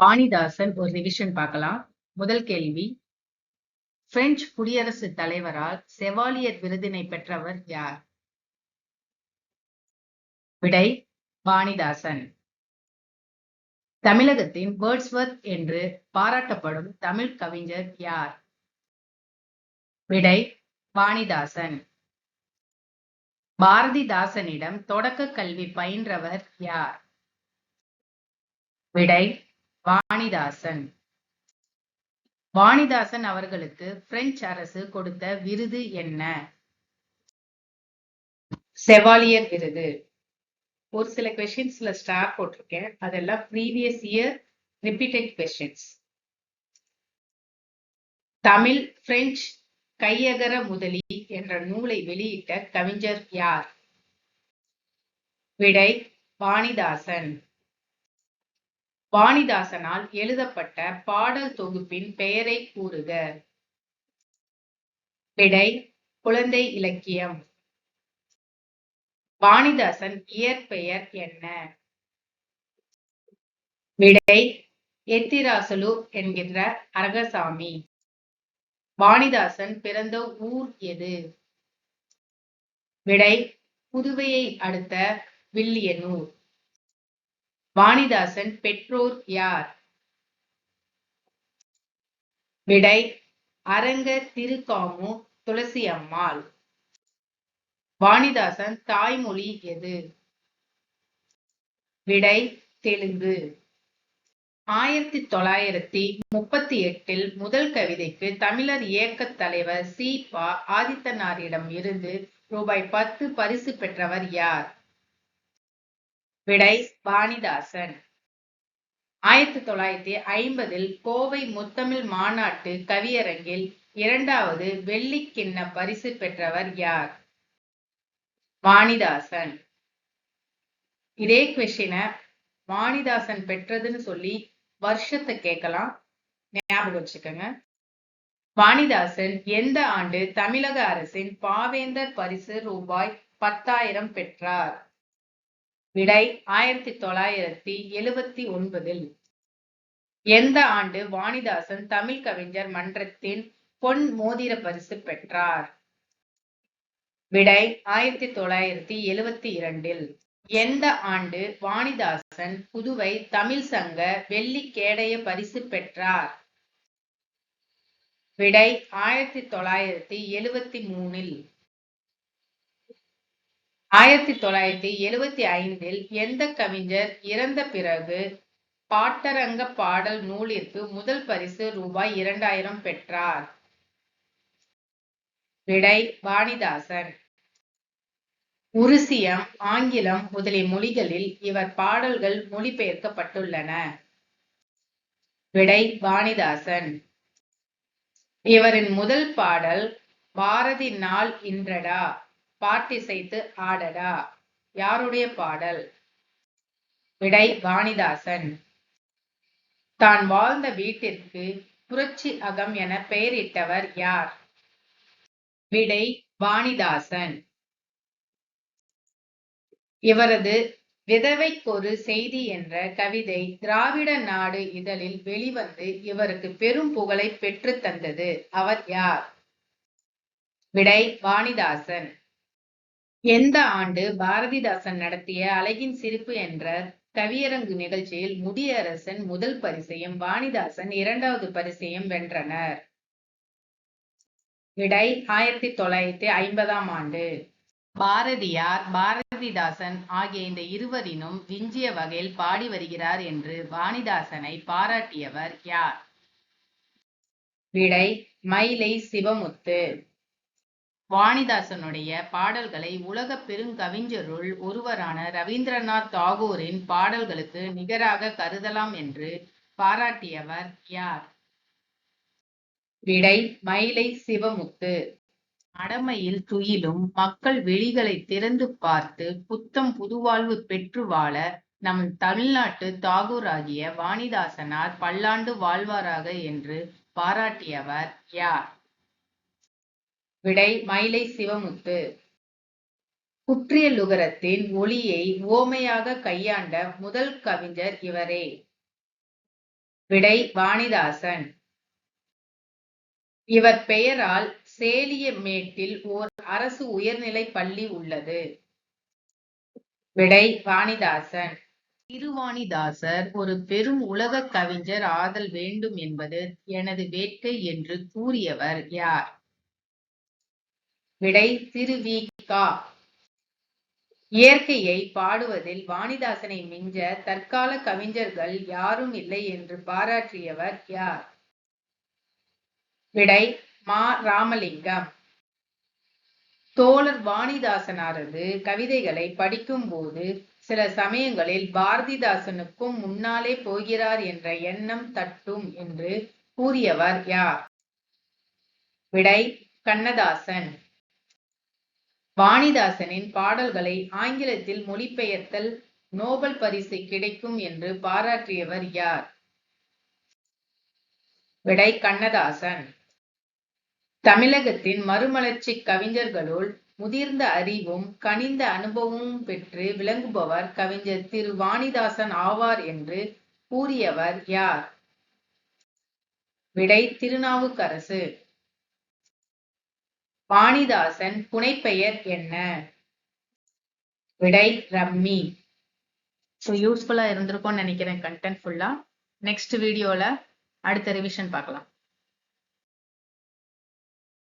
வாணிதாசன் ஒரு ரிவிஷன் பார்க்கலாம். முதல் கேள்வி. பிரெஞ்சு குடியரசு தலைவரால் செவாலியர் விருதினை பெற்றவர் யார்? விடை வாணிதாசன் தமிழகத்தின் வேர்ட்ஸ்வர்த் என்று பாராட்டப்படும் தமிழ் கவிஞர் யார்? விடை வாணிதாசன் பாரதிதாசனிடம் தொடக்க கல்வி பயின்றவர் யார்? விடை வாணிதாசன். வாணிதாசன் அவர்களுக்கு பிரெஞ்சு அரசு கொடுத்த விருது என்ன? செவாலியர் விருது. ஒரு சில கொஸ்டின்ஸ்ல ஸ்டார் போட்டிருக்கேன். அதெல்லாம் previous year repeated questions Tamil French கையகர முதலி என்ற நூலை வெளியிட்ட கவிஞர் யார்? விடை வாணிதாசன். வாணிதாசனால் எழுதப்பட்ட பாடல் தொகுப்பின் பெயரை கூறுக. விடை குழந்தை இலக்கியம். வாணிதாசன் இயற்பெயர் என்ன? விடை எத்திராசலு என்கின்ற அரகசாமி. வாணிதாசன் பிறந்த ஊர் எது? விடை புதுவையை அடுத்த வில்லியனூர். வாணிதாசன் பெற்றோர் யார்? விடை அரங்க திருக்காமு துளசி அம்மாள் வாணிதாசன் தாய்மொழி எது? விடை தெலுங்கு. ஆயிரத்தி தொள்ளாயிரத்தி முப்பத்தி எட்டில் முதல் கவிதைக்கு தமிழர் இயக்க தலைவர் சி பா ஆதித்தனாரிடம் இருந்து ரூபாய் பத்து பரிசு பெற்றவர் யார்? விடை வாணிதாசன். ஆயிரத்தி தொள்ளாயிரத்தி ஐம்பதில் கோவை முத்தமிழ் மாநாட்டு கவியரங்கில் இரண்டாவது வெள்ளிக்கிண்ண பரிசு பெற்றவர் யார்? வாணிதாசன். இதே கொஷினை வாணிதாசன் பெற்றதுன்னு சொல்லி வருஷத்தை கேட்கலாம். ஞாபகம் வச்சுக்கோங்க. வாணிதாசன் எந்த ஆண்டு தமிழக அரசின் பாவேந்தர் பரிசு ரூபாய் பத்தாயிரம் பெற்றார்? விடை ஆயிரத்தி தொள்ளாயிரத்தி எழுபத்தி ஒன்பதில். எந்த ஆண்டு வாணிதாசன் தமிழ் கவிஞர் மன்றத்தின் பொன் மோதிர பரிசு பெற்றார்? விடை ஆயிரத்தி தொள்ளாயிரத்தி எழுபத்தி இரண்டில். எந்த ஆண்டு வாணிதாசன் புதுவை தமிழ் சங்க வெள்ளி கேடய பரிசு பெற்றார்? விடை ஆயிரத்தி தொள்ளாயிரத்தி எழுபத்தி மூணில். ஆயிரத்தி தொள்ளாயிரத்தி எழுவத்தி ஐந்தில் எந்த கவிஞர் இறந்த பிறகு பாட்டரங்க பாடல் நூலிற்கு முதல் பரிசு ரூபாய் இரண்டாயிரம் பெற்றார்? விடை வாணிதாசன். உருசியம் ஆங்கிலம் முதலிய மொழிகளில் இவர் பாடல்கள் மொழிபெயர்க்கப்பட்டுள்ளன. விடை வாணிதாசன். இவரின் முதல் பாடல் பாரதி நாள் இன்றடா. பாட்டிசைத்து ஆடடா யாருடைய பாடல்? விடை வாணிதாசன். தான் வாழ்ந்த வீட்டிற்கு புரட்சி அகம் என பெயரிட்டவர் யார்? விடை வாணிதாசன். இவரது விதவைக்கொரு செய்தி என்ற கவிதை திராவிட நாடு இதழில் வெளிவந்து இவருக்கு பெரும் புகழை பெற்று தந்தது. அவர் யார்? விடை வாணிதாசன். எந்த ஆண்டு பாரதிதாசன் நடத்திய அழகின் சிரிப்பு என்ற கவியரங்கு நிகழ்ச்சியில் முடியரசன் முதல் பரிசையும் வாணிதாசன் இரண்டாவது பரிசையும் வென்றனர்? விடை ஆயிரத்தி தொள்ளாயிரத்தி ஐம்பதாம் ஆண்டு. பாரதியார் பாரதிதாசன் ஆகிய இந்த இருவரினும் விஞ்சிய வகையில் பாடி வருகிறார் என்று வாணிதாசனை பாராட்டியவர் யார்? விடை மயிலை சிவமுத்து. வாணிதாசனுடைய பாடல்களை உலக பெருங்கவிஞருள் ஒருவரான ரவீந்திரநாத் தாகூரின் பாடல்களுக்கு நிகராக கருதலாம் என்று பாராட்டியவர் யார்? விடை மயிலை சிவமுத்து. அடமையில் துயிலும் மக்கள் வெளிகளை திறந்து பார்த்து புத்தம் புதுவாழ்வு பெற்று வாழ நம் தமிழ்நாட்டு தாகூராகிய வாணிதாசனார் பல்லாண்டு வாழ்வாராக என்று பாராட்டியவர் யார்? விடை மயிலை சிவமுத்து. குற்றியலுகரத்தின் ஒளியை ஓமையாக கையாண்ட முதல் கவிஞர் இவரே. விடை வாணிதாசன். இவர் பெயரால் சேலியமேட்டில் ஓர் அரசு உயர்நிலை பள்ளி உள்ளது. விடை வாணிதாசன். திருவாணிதாசர் ஒரு பெரும் உலக கவிஞர் ஆதல் வேண்டும் என்பது எனது வேட்கை என்று கூறியவர் யார்? விடை திருவிகா இயற்கையை பாடுவதில் வாணிதாசனை மிஞ்ச தற்கால கவிஞர்கள் யாரும் இல்லை என்று பாராட்டியவர் யார்? விடை மா. ராமலிங்கம். தோழர் வாணிதாசனாரது கவிதைகளை படிக்கும் போது சில சமயங்களில் பாரதிதாசனுக்கும் முன்னாலே போகிறார் என்ற எண்ணம் தட்டும் என்று கூறியவர் யார்? விடை கண்ணதாசன். வாணிதாசனின் பாடல்களை ஆங்கிலத்தில் மொழிபெயர்த்தல் நோபல் பரிசு கிடைக்கும் என்று பாராட்டியவர் யார்? விடை கண்ணதாசன். தமிழகத்தின் மறுமலர்ச்சி கவிஞர்களுள் முதிர்ந்த அறிவும் கனிந்த அனுபவமும் பெற்று விளங்குபவர் கவிஞர் திரு வாணிதாசன் ஆவார் என்று கூறியவர் யார்? விடை திருநாவுக்கரசு. வாணிதாசன் புனைப்பெயர் என்ன? விடை ரம்மி. ஸோ யூஸ்ஃபுல்லா இருந்திருக்கும்னு நினைக்கிறேன் கண்டென்ட் ஃபுல்லா நெக்ஸ்ட் வீடியோல அடுத்த ரிவிஷன் பார்க்கலாம்.